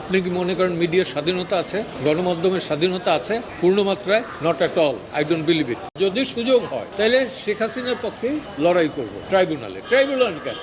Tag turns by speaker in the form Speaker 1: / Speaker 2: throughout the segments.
Speaker 1: আপনি কি মনে করেন মিডিয়ার স্বাধীনতা আছে? গণমাধ্যমের স্বাধীনতা আছে? পূর্ণমাত্রায়? Not at all I don't believe it যদি সুযোগ হয় তাহলে শেখ হাসিনার পক্ষেই লড়াই করব। ট্রাইব্যুনালে। ট্রাইব্যুনাল কেন?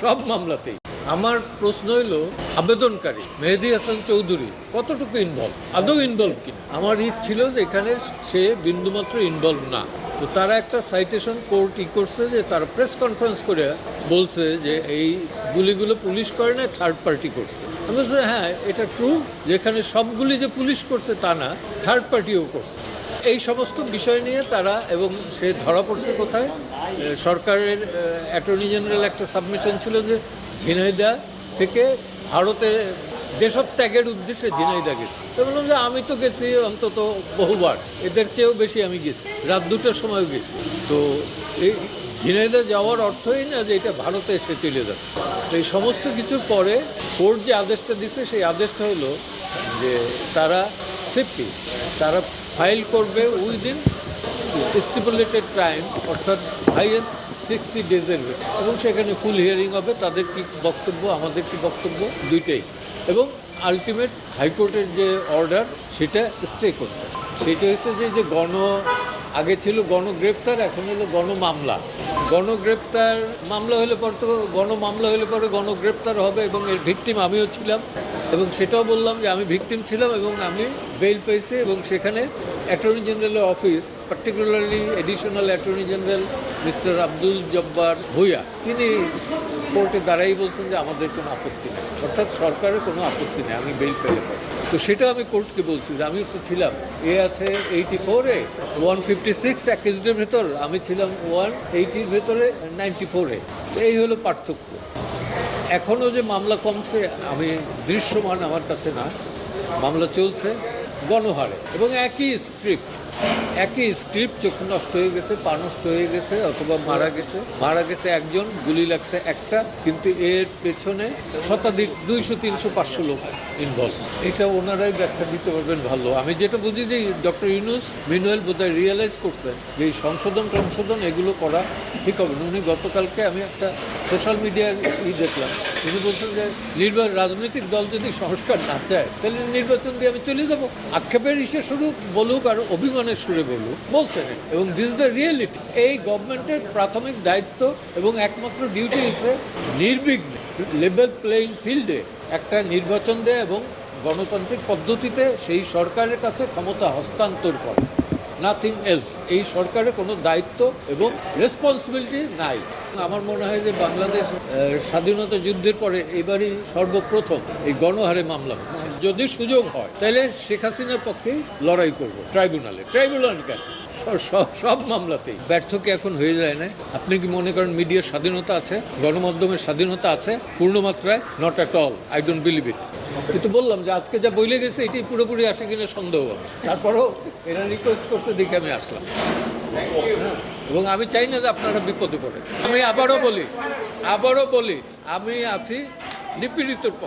Speaker 1: সব মামলাতেই। আমার প্রশ্ন হইল, আবেদনকারী মেহেদি হাসান চৌধুরী কতটুকু ইনভলভ আদৌ ইনভলভ কিনা? আমার ইচ্ছ ছিল যে এখানে সে বিন্দুমাত্র ইনভলভ না। তো তারা একটা সাইটেশন কোর্ট ই করছে যে তারা প্রেস কনফারেন্স করে বলছে যে এই গুলিগুলো পুলিশ করে না থার্ড পার্টি করছে। আমি বলছি হ্যাঁ এটা ট্রু যেখানে সবগুলি যে পুলিশ করছে তা না থার্ড পার্টিও করছে। এই সমস্ত বিষয় নিয়ে তারা, এবং সে ধরা পড়ছে কোথায়? সরকারের অ্যাটর্নি জেনারেল একটা সাবমিশন ছিল যে ঝিনাইদা থেকে ভারতে দেশত্যাগের উদ্দেশ্যে ঝিনাইদা গেছি। তো বললাম যে, আমি তো গেছি অন্তত বহুবার, এদের চেয়েও বেশি আমি গেছি। রাত দুটোর সময়ও গেছি। তো এই ঝিনাইদা যাওয়ার অর্থই না যে এটা ভারতে এসে চলে যাবে। এই সমস্ত কিছুর পরে কোর্ট যে আদেশটা দিছে, সেই আদেশটা হলো যে তারা সিপি, তারা ফাইল করবে উইদিন স্টিপুলেটেড টাইম, অর্থাৎ হাইয়েস্ট সিক্সটি ডেজের এবং সেখানে ফুল হিয়ারিং হবে, তাদের কি বক্তব্য, আমাদের কি বক্তব্য, দুইটাই। এবং আলটিমেট হাইকোর্টের যে অর্ডার, সেটা স্টে করছে। সেটা হচ্ছে যে যে গণ আগে ছিল গণগ্রেপ্তার, এখন হলো গণমামলা। গণগ্রেপ্তার মামলা হলে পর তো গণমামলা হলে পরে গণগ্রেপ্তার হবে এবং এর ভিকটিম আমিও ছিলাম। এবং সেটাও বললাম যে আমি ভিকটিম ছিলাম এবং আমি বেল পেয়েছি এবং সেখানে অ্যাটর্নি জেনারেলের office, particularly additional attorney general mister Abdul Jabbar Bhuiya. তিনি কোর্টে দাঁড়াই বলছেন যে আমাদের কোনো আপত্তি নেই। অর্থাৎ সরকারের কোনো আপত্তি নেই, আমি বেল পেলে পরে। তো সেটা আমি কোর্টকে বলছি যে আমি তো ছিলাম। এ আছে এইটি ফোরে ওয়ান ফিফটি সিক্স অ্যাকেজডের ভেতর, আমি ছিলাম ওয়ান এইটির ভেতরে নাইনটি ফোরে এই হলো পার্থক্য। এখনও যে মামলা কমছে, আমি দৃশ্যমান আমার কাছে না। মামলা চলছে, গণহারে। এবং একই স্ক্রিপ্ট একই স্ক্রিপ্ট চোখ নষ্ট হয়ে গেছে, পা নষ্ট হয়ে গেছে, অথবা মারা গেছে। মারা গেছে একজন, গুলি লাগছে একটা, কিন্তু এর পেছনে শতাধিক, দুইশো, তিনশো, পাঁচশো লোক ইনভলভ এটা ওনারাই ব্যাখ্যা দিতে পারবেন ভালো। আমি যেটা বুঝি যে ডক্টর ইউনুস মিনুয়েল বোধহয় রিয়েলাইজ করছেন যে এই সংশোধন সংশোধন এগুলো করা ঠিক হবে উনি গতকালকে আমি একটা সোশ্যাল মিডিয়ার ই দেখলাম। তিনি বলছেন যে নির্বাচন, রাজনৈতিক দল যদি সংস্কার না চায়, তাহলে নির্বাচন দিয়ে আমি চলে যাব। আক্ষেপের ইসে শুরু বলুক আর অভিমানের সুরে বলব বলছেন এবং দিস দ্য রিয়েলিটি এই গভর্নমেন্টের প্রাথমিক দায়িত্ব এবং একমাত্র ডিউটি হিসেবে নির্বিঘ্নে লেভেল প্লেয়িং ফিল্ডে একটা নির্বাচন দেয় এবং গণতান্ত্রিক পদ্ধতিতে সেই সরকারের কাছে ক্ষমতা হস্তান্তর করে। নাথিং এলস এই সরকারের কোনো দায়িত্ব এবং রেসপন্সিবিলিটি নাই। আমার মনে হয় যে বাংলাদেশ স্বাধীনতা যুদ্ধের পরে এবারই সর্বপ্রথম এই গণহারে মামলা হচ্ছে। যদি সুযোগ হয়, তাহলে শেখ হাসিনার পক্ষেই লড়াই করব। ট্রাইব্যুনালে। ট্রাইব্যুনাল কেন? সব মামলাতেই। ব্যর্থ কি এখন হয়ে যায় না? আপনি কি মনে করেন মিডিয়ার স্বাধীনতা আছে? গণমাধ্যমের স্বাধীনতা আছে? পূর্ণমাত্রায়? Not at all I don't believe it কিন্তু বললাম যে আজকে যা বইলে গেছে এটি পুরোপুরি আসে কিনা সন্দেহ তারপরও এরা রিকোয়েস্ট করছে দেখে আমি আসলাম। হ্যাঁ, এবং আমি চাই না যে আপনারা বিপদে পড়ে আমি আবারও বলি আবারও বলি আমি আছি নিপীড়িতর পক্ষে।